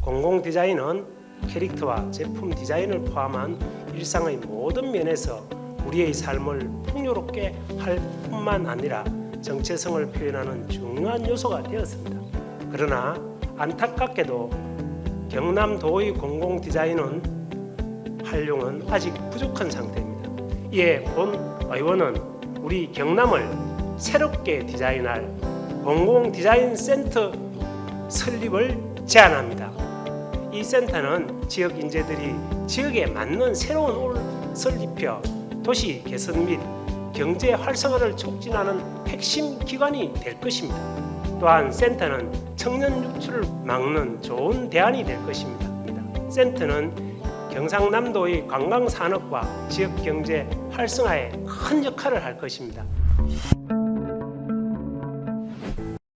공공 디자인은 캐릭터와 제품 디자인을 포함한 일상의 모든 면에서 우리의 삶을 풍요롭게 할 뿐만 아니라 정체성을 표현하는 중요한 요소가 되었습니다. 그러나 안타깝게도 경남도의 공공 디자인은 활용은 아직 부족한 상태입니다. 이에 본 의원은 우리 경남을 새롭게 디자인할 공공 디자인 센터 설립을 제안합니다. 이 센터는 지역 인재들이 지역에 맞는 새로운 옷을 입혀 도시 개선 및 경제 활성화를 촉진하는 핵심 기관이 될 것입니다. 또한 센터는 청년 유출을 막는 좋은 대안이 될 것입니다. 센터는 경상남도의 관광 산업과 지역 경제 활성화에 큰 역할을 할 것입니다.